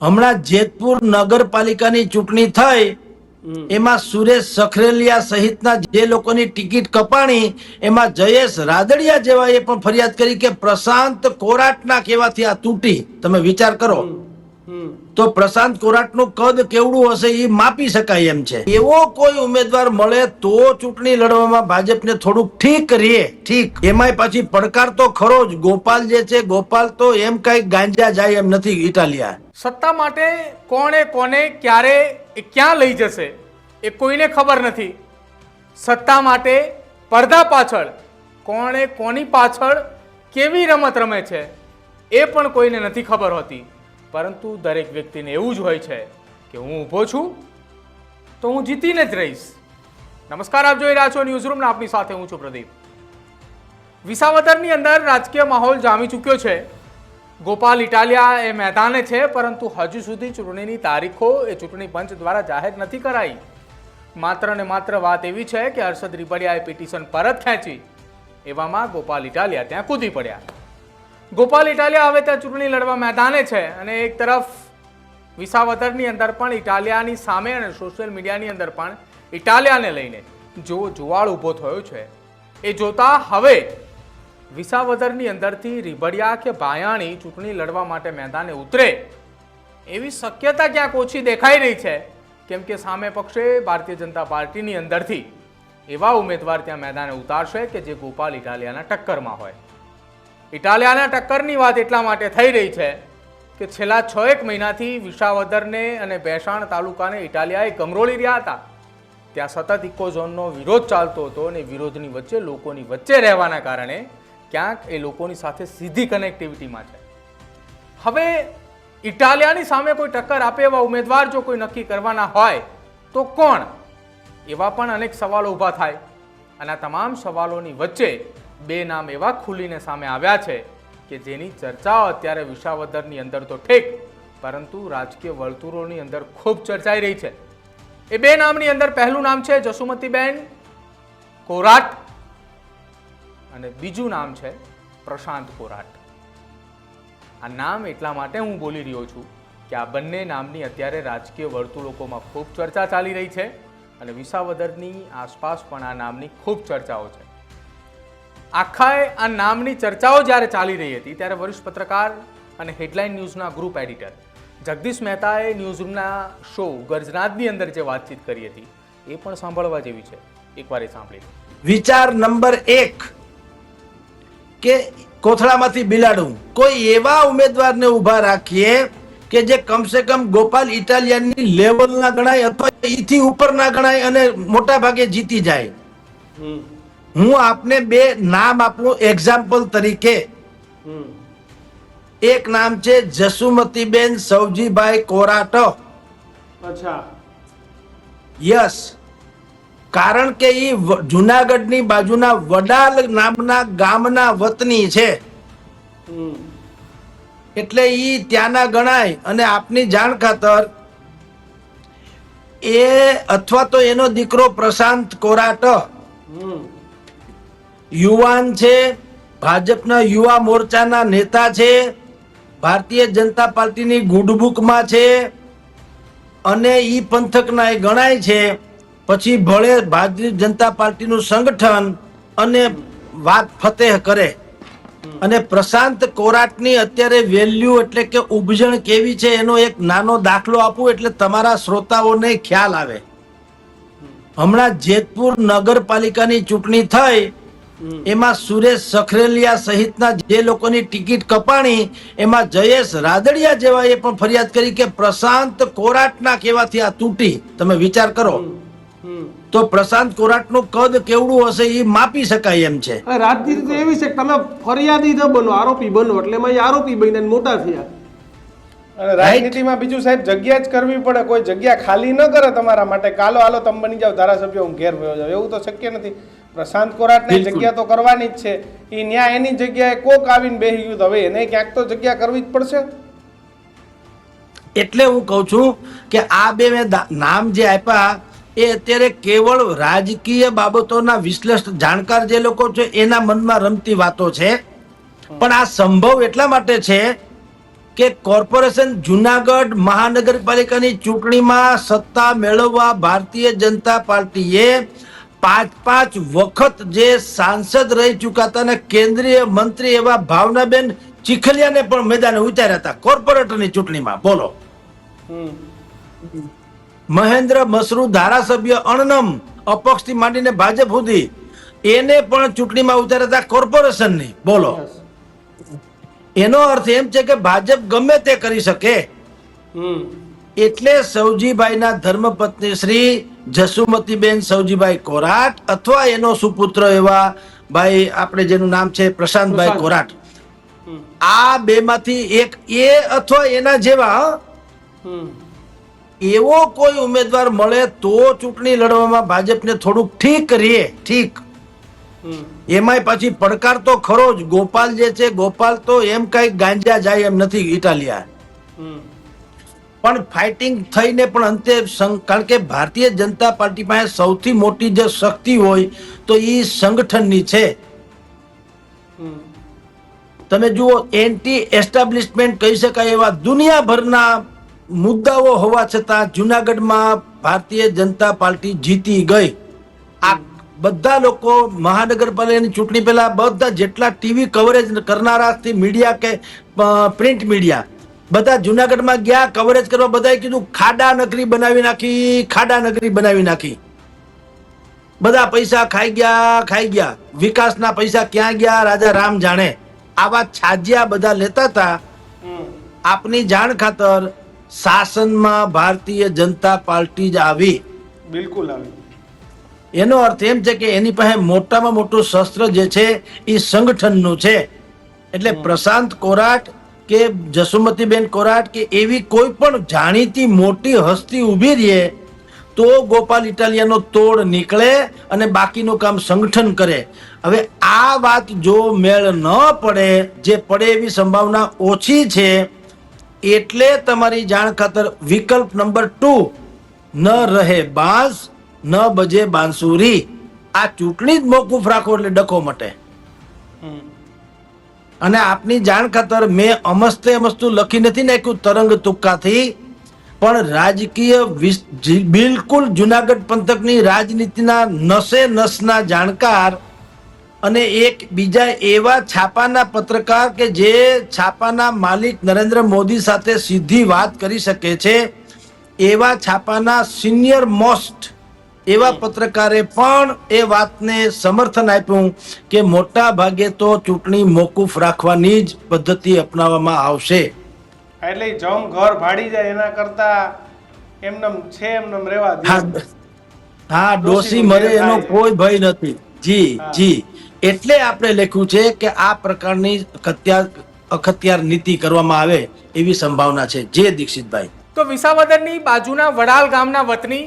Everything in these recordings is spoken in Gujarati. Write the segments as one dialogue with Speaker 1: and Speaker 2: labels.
Speaker 1: હમણાં જેતપુર નગરપાલિકાની ચૂંટણી થઈ એમાં સુરેશ સખરેલિયા સહિતના જે લોકોની ટિકિટ કપાણી એમાં જયેશ રાદડિયા જેવાએ પણ ફરિયાદ કરી કે પ્રશાંત કોરાટના કહેવાથી આ તૂટી. તમે વિચાર કરો. તો પ્રશાંત કોરાટનું કદ કેવડું હશે એ માપી શકાય એમ છે. એવો કોઈ ઉમેદવાર મળે તો ચૂંટણી લડવામાં ભાજપને થોડુંક ઠીક રહે ઠીક. એમાંય પાછી પડકાર તો ખરો જ. ગોપાલ જે છે, ગોપાલ તો એમ કઈ ગાંજા જાય એમ નથી ઇટાલિયા.
Speaker 2: સત્તા માટે કોણે કોને, ક્યારે, એ ક્યાં લઈ જશે, એ કોઈને ખબર નથી. સત્તા માટે પડદા પાછળ કોણે કોની પાછળ કેવી રમત રમે છે, એ પણ કોઈને નથી ખબર હોતી. પરંતુ દરેક વ્યક્તિને એવું જ હોય છે કે હું ઊભો છું, તો હું જીતીને જ રહીશ. નમસ્કાર, આપ જોઈ રહ્યા છો ન્યૂઝરૂમના રૂમ આપની સાથે હું છું પ્રદીપ. વિસાવદરની અંદર રાજકીય માહોલ જામી ચૂક્યો છે. ગોપાલ ઇટાલિયા એ મેદાને છે, પરંતુ હજુ સુધી ચૂંટણીની તારીખો એ ચૂંટણી પંચ દ્વારા જાહેર નથી કરાઈ. માત્ર ને માત્ર વાત એવી છે કે હર્ષદ રીબડિયાએ પિટિશન પરત ખેંચી. એવામાં ગોપાલ ઇટાલિયા ત્યાં કૂદી પડ્યા. ગોપાલ ઇટાલિયા હવે ત્યાં ચૂંટણી લડવા મેદાને છે અને એક તરફ વિસાવદરની અંદર પણ ઇટાલિયાની સામે અને સોશિયલ મીડિયાની અંદર પણ ઇટાલિયાને લઈને જો જુવાળ ઊભો થયો છે, એ જોતા હવે વિસાવદરની અંદરથી રીબડિયા કે ભાયાણી ચૂંટણી લડવા માટે મેદાને ઉતરે, એવી શક્યતા ક્યાંક ઓછી દેખાઈ રહી છે, કેમ કે સામે પક્ષે ભારતીય જનતા પાર્ટીની અંદરથી એવા ઉમેદવાર ત્યાં મેદાને ઉતારશે કે જે ગોપાલ ઇટાલિયાના ટક્કરમાં હોય. ઇટાલિયાના ટક્કરની વાત એટલા માટે થઈ રહી છે કે છેલ્લા છ એક મહિનાથી વિસાવદરને અને ભેસાણ તાલુકાને ઇટાલિયાએ ગમરોળી રહ્યા હતા. ત્યાં સતત ઇકોઝોનનો વિરોધ ચાલતો હતો અને વિરોધની વચ્ચે લોકોની વચ્ચે રહેવાના કારણે ક્યાંક એ લોકોની સાથે સીધી કનેક્ટિવિટીમાં છે. હવે ઇટાલિયાની સામે કોઈ ટક્કર આપે એવા ઉમેદવાર જો કોઈ નક્કી કરવાના હોય, તો કોણ? એવા પણ અનેક સવાલો ઊભા થાય. અને આ તમામ સવાલોની વચ્ચે બે નામ એવા ખુલીને સામે આવ્યા છે કે જેની ચર્ચાઓ અત્યારે વિસાવદરની અંદર તો ઠીક, પરંતુ રાજકીય વર્તુળોની અંદર ખૂબ ચર્ચાઈ રહી છે. એ બે નામની અંદર પહેલું નામ છે જસુમતીબેન કોરાટ અને બીજું નામ છે પ્રશાંત કોરાટ. આ નામ એટલા માટે હું બોલી રહ્યો છું કે આ બંને નામની અત્યારે રાજકીય વર્તુળોમાં ખૂબ ચર્ચા ચાલી રહી છે અને વિસાવદરની આસપાસ પણ આ નામની ખૂબ ચર્ચાઓ છે. આખાએ આ નામની ચર્ચાઓ જ્યારે ચાલી રહી હતી ત્યારે વરિષ્ઠ પત્રકાર અને હેડલાઇન ન્યૂઝના ગ્રુપ એડિટર જગદીશ મહેતાએ ન્યૂઝરૂમના શો ગર્જનાદની અંદર જે વાતચીત કરી હતી એ પણ સાંભળવા જેવી છે. એકવાર એ સાંભળી
Speaker 1: વિચાર નંબર એક કે કોથળામાંથી બિલાડું કોઈ એવા ઉમેદવારને ઊભા રાખીએ કે જે કમસે કમ ગોપાલ ઇટાલિયનની લેવલના ગણાય અથવા ઈથી ઉપરના ગણાય અને મોટા ભાગે જીતી જાય. હું આપને બે નામ આપું એક્ઝામ્પલ તરીકે. એક નામ છે જસુમતીબેન સૌજીભાઈ કોરાટ.
Speaker 3: અચ્છા.
Speaker 1: યસ. કારણ કે એ જુનાગઢની બાજુના વડાલ નામના ગામના વતની છે. એટલે એ ત્યાંના ગણાય. અને આપની જાણ ખાતર એ અથવા તો એનો દીકરો પ્રશાંત કોરાટ. યુવાન છે, ભાજપના યુવા મોરચાના નેતા છે, ભારતીય જનતા પાર્ટીની ગુડબુકમાં છે, અને એ પંથકના એ ગણાય છે. પછી ભલે ભારતીય જનતા પાર્ટીનું સંગઠન અને વાત ફતેહ કરે. અને પ્રશાંત કોરાટની અત્યારે વેલ્યુ એટલે કે ઉપજણ કેવી છે એનો એક નાનો દાખલો આપું એટલે તમારા શ્રોતાઓને ખ્યાલ આવે. હમણાં જેતપુર નગરપાલિકાની ચૂંટણી થઈ એમાં સુરેશ સખરેલિયા સહિતના જે લોકોની ટિકિટ કપાણી એમાં જયેશ રાદડિયા એ પણ ફરિયાદ કરી કે પ્રશાંત કોરાટના કહેવાથી આ તૂટી. તમે વિચાર કરો. તો પ્રશાંત કોરાટનું કદ કેવડું હશે એ માપી શકાય એમ છે.
Speaker 3: રાજનીતિ તો એવી છે કે તમે ફરિયાદી ન બનો આરોપી બનો એટલે એમાં આરોપી બનીને મોટા થયા.
Speaker 4: અને રાજનીતિમાં બીજું સાહેબ જગ્યા જ કરવી પડે કોઈ જગ્યા ખાલી ન કરે તમારા માટે. કાલો હાલો તમે બની જાવ ધારાસભ્ય હું ઘેર ભયો જાવ એવું તો શક્ય નથી. પ્રશાંત કોરાટને. જગ્યા તો કરવાની જ છે. એ ન્યાય એની જગ્યાએ કોક આવીને બેસી ગયું હવે એને ક્યાંક તો જગ્યા કરવી જ પડશે.
Speaker 1: એટલે હું કહું છું કે આ બે મેં નામ જે આપ્યા એ અત્યારે કેવળ રાજકીય બાબતોના વિશ્લેષણ જાણકાર જે લોકો છે એના મનમાં રમતી વાતો છે. પણ આ સંભવ એટલા માટે છે કે કોર્પોરેશન જુનાગઢ મહાનગરપાલિકાની ચૂંટણીમાં સત્તા મેળવવા ભારતીય જનતા પાર્ટીએ પાંચ પાંચ વખત જે સાંસદ રહી ચુકાતા અને કેન્દ્રીય મંત્રી એવા ભાવનાબેન ચીખલિયાને પણ મેદાને ઉતાર્યા હતા. કોર્પોરેટરની ચૂંટણીમાં. બોલો. મહેન્દ્ર મસરૂ ધારાસભ્ય અણનમ અપક્ષથી માંડીને ભાજપ સુધી એને પણ ચૂંટણીમાં ઉતાર્યા હતા કોર્પોરેશનની. બોલો. એનો અર્થ એમ છે કે ભાજપ ગમે તે કરી શકે.
Speaker 4: હમ.
Speaker 1: એટલે સૌજીભાઈના ધર્મપત્ની શ્રી જસુમતીબેન સૌજીભાઈ કોરાટ અથવા એનો સુપુત્ર એવા ભાઈ આપણે જેનું નામ છે પ્રશાંતભાઈ કોરાટ. આ બેમાંથી એક એ અથવા એના જેવા? એવો કોઈ ઉમેદવાર મળે તો ચૂંટણી લડવામાં ભાજપને થોડુંક ઠીક રહે ઠીક. એમાંય પછી પડકાર તો ખરો જ. ગોપાલ જે છે ગોપાલ તો એમ કઈ ગાંજા જાય એમ નથી ઇટાલિયા પણ ફાઇટિંગ થઈને પણ અંતે કારણ કે ભારતીય જનતા પાર્ટી પાસે સૌથી મોટી જે શક્તિ હોય તો એ સંગઠનની છે. તમે જુઓ એન્ટી એસ્ટાબ્લિશમેન્ટ કહી શકાય એવા દુનિયાભરના મુદ્દાઓ હોવા છતાં જુનાગઢમાં ભારતીય જનતા પાર્ટી જીતી ગઈ. આ બધા લોકો મહાનગરપાલિકાની ચૂંટણી પહેલા બધા જેટલા ટીવી કવરેજ કરનારાથી મીડિયા કે પ્રિન્ટ મીડિયા બધા જુનાગઢમાં ગયા કવરેજ કરવા બધાએ કીધું ખાડા નગરી બનાવી નાખી ખાડા નગરી બનાવી નાખી. બધા પૈસા ખાઈ ગયા ખાઈ ગયા. વિકાસના પૈસા ક્યાં ગયા રાજા રામ જાણે. આવા છાજિયા બધા લેતા હતા. આપની જાણ ખાતર શાસનમાં ભારતીય જનતા પાર્ટી જ આવી.
Speaker 4: બિલકુલ આવી.
Speaker 1: એનો અર્થ એમ છે કે એની પાસે મોટામાં મોટું શસ્ત્ર જે છે એ સંગઠનનું છે. એટલે પ્રશાંત કોરાટ કે જસુમતીબેન કોરાટ કે એવી કોઈ પણ જાણીતી મોટી હસ્તી ઊભી રહે, તો ગોપાલ ઇટાલિયાનો તોડ નીકળે અને બાકીનું કામ સંગઠન કરે. હવે આ વાત જો મેળ ન પડે, જે પડે એવી સંભાવના ઓછી છે, એટલે તમારી જાણ ખાતર વિકલ્પ નંબર ટુ, ન રહે બાંસ, ન બજે બાંસુરી. આ ચૂંટણી જ મોકૂફ રાખો એટલે ડખો મટે. અને આપની જાણ ખાતર મેં અમસ્તે અમસ્તુ લખી નથી નાખ્યું તરંગ તુક્કાથી, પણ રાજકીય બિલકુલ જુનાગઢ પંથકની રાજનીતિના નસે નસના જાણકાર અને એક બીજા એવા છાપાના પત્રકાર કે જે છાપાના માલિક નરેન્દ્ર મોદી સાથે સીધી વાત કરી શકે છે, એવા છાપાના સિનિયર મોસ્ટ એવા પત્રકારે પણ એ વાતને સમર્થન આપ્યું કે મોટા ભાગે તો ચૂંટણી મોકૂફ રાખવાની જ પદ્ધતિ અપનાવવામાં આવશે.
Speaker 4: એટલે જમ ઘર ભાડી જાય એના કરતા એમનેમ છે એમનેમ રહેવા દે.
Speaker 1: હા હા ડોસી મરે એનો કોઈ ભય નથી. જી જી. એટલે આપણે લખ્યું છે કે આ પ્રકારની અખત્યાર અખત્યાર નીતિ કરવામાં આવે એવી સંભાવના છે. જે દીક્ષિતભાઈ.
Speaker 2: તો વિસાવદરની બાજુના વડાલ ગામના વતની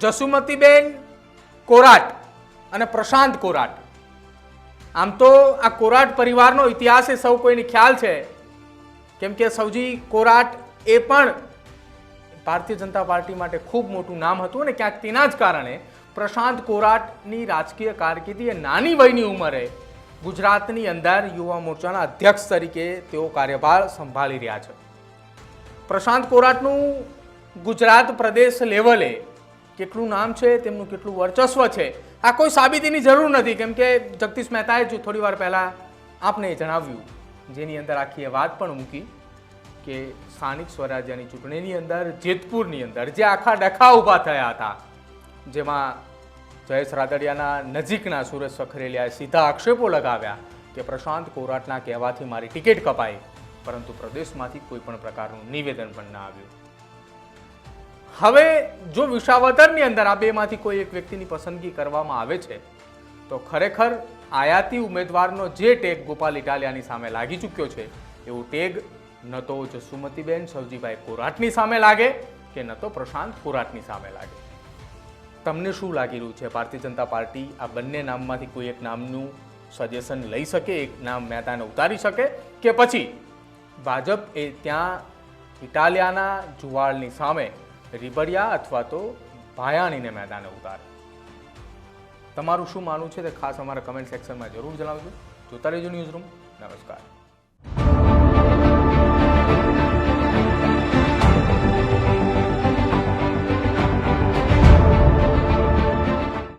Speaker 2: જસુમતીબેન કોરાટ અને પ્રશાંત કોરાટ. આમ તો આ કોરાટ પરિવારનો ઇતિહાસ એ સૌ કોઈને ખ્યાલ છે. કેમ કે સૌજી કોરાટ એ પણ ભારતીય જનતા પાર્ટી માટે ખૂબ મોટું નામ હતું અને ક્યાંક તેના જ કારણે પ્રશાંત કોરાટની રાજકીય કારકિર્દી એ નાની વયની ઉંમરે ગુજરાતની અંદર યુવા મોરચાના અધ્યક્ષ તરીકે તેઓ કાર્યભાર સંભાળી રહ્યા છે. પ્રશાંત કોરાટનું ગુજરાત પ્રદેશ લેવલે કેટલું નામ છે, તેમનું કેટલું વર્ચસ્વ છે, આ કોઈ સાબિતીની જરૂર નથી. કેમ કે જગદીશ મહેતાએ જો થોડી વાર પહેલાં આપને જણાવ્યું, જેની અંદર આખી એ વાત પણ મૂકી કે સ્થાનિક સ્વરાજ્યની ચૂંટણીની અંદર, જેતપુરની અંદર જે આખા ડખા ઊભા થયા હતા, જેમાં જયેશ રાદડિયાના નજીકના સુરેશ સખરેલિયાએ સીધા આક્ષેપો લગાવ્યા કે પ્રશાંત કોરાટના કહેવાથી મારી ટિકિટ કપાઈ, પરંતુ પ્રદેશમાંથી કોઈ પણ પ્રકારનું નિવેદન પણ ના આવ્યું. હવે જો વિસાવદરની અંદર આ બેમાંથી કોઈ એક વ્યક્તિની પસંદગી કરવામાં આવે છે, તો ખરેખર આયાતી ઉમેદવારનો જે ટેગ ગોપાલ ઇટાલિયાની સામે લાગી ચૂક્યો છે, એવું ટેગ ન તો જસુમતીબેન સવજીભાઈ કોરાટની સામે લાગે કે ન તો પ્રશાંત કોરાટની સામે લાગે. તમને શું લાગી રહ્યું છે? ભારતીય જનતા પાર્ટી આ બંને નામમાંથી કોઈ એક નામનું સજેશન લઈ શકે, એક નામ મહેતાને ઉતારી શકે કે પછી ભાજપ એ ત્યાં ઇટાલિયાના જુવાળની સામે રીબડિયા અથવા તો ભાયાણીને મેદાને ઉતારે. તમારું શું માનવું છે તે ખાસ અમારા કમેન્ટ સેક્શનમાં જરૂર જણાવજો. જોતા રહેજો ન્યૂઝ નમસ્કાર.